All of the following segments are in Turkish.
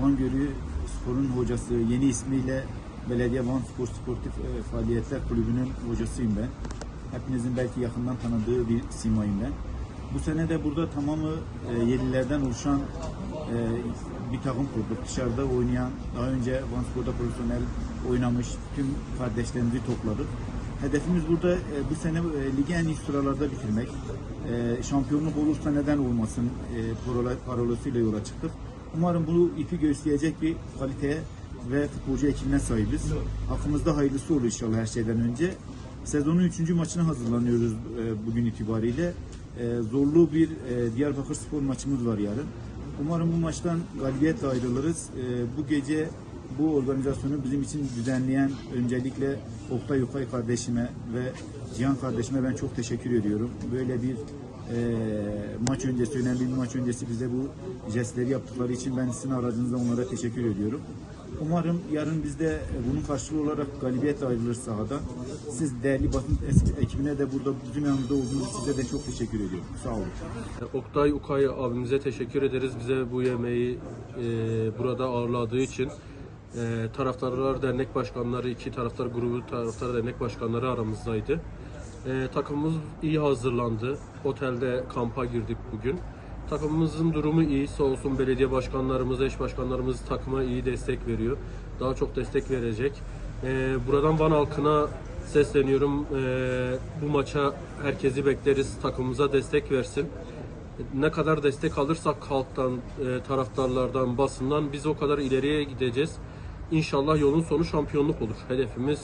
Van Gölü Spor'un hocası, yeni ismiyle Belediye Van Spor Sportif e, Faaliyetler Kulübü'nün hocasıyım ben. Hepinizin belki yakından tanıdığı bir simayım ben. Bu sene de burada tamamı e, yerlilerden oluşan e, bir takım kurduk. Dışarıda oynayan, daha önce Van Spor'da profesyonel oynamış tüm kardeşlerimizi topladık. Hedefimiz burada e, bu sene e, ligi en iyi sıralarda bitirmek. E, şampiyonluk olursa neden olmasın e, parola, parolosuyla yola çıktık. Umarım bu ipi gösterecek bir kaliteye ve futbolcu ekibine sahibiz. Hakkımızda hayırlısı olur inşallah her şeyden önce. Sezonun 3. maçına hazırlanıyoruz e, bugün itibariyle. E, zorlu bir e, Diyarbakır Spor maçımız var yarın. Umarım bu maçtan galibiyetle ayrılırız. Bu gece bu organizasyonu bizim için düzenleyen öncelikle Oktay Ukay kardeşime ve Cihan kardeşime ben çok teşekkür ediyorum. Böyle bir maç öncesi, önemli bir maç öncesi bize bu jestleri yaptıkları için ben sizin aracınızda onlara teşekkür ediyorum. Umarım yarın biz de bunun karşılığı olarak galibiyetle ayrılırız sahadan. Siz değerli basın ekibine de burada bizim yanımızda olduğunuz size de çok teşekkür ediyorum. Sağ olun. Oktay Ukay abimize teşekkür ederiz. Bize bu yemeği e, burada ağırladığı için. E, taraftarlar Dernek Başkanları, iki taraftar grubu taraftar dernek başkanları aramızdaydı. E, takımımız iyi hazırlandı. Otelde kampa girdik bugün. Takımımızın durumu iyi. Sağ olsun belediye başkanlarımız, eş başkanlarımız takıma iyi destek veriyor. Daha çok destek verecek. E, buradan Van halkına sesleniyorum. E, bu maça herkesi bekleriz. Takımımıza destek versin ne kadar destek alırsak halktan, e, taraftarlardan, basından biz o kadar ileriye gideceğiz. İnşallah yolun sonu şampiyonluk olur. Hedefimiz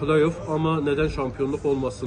playoff ama neden şampiyonluk olmasın?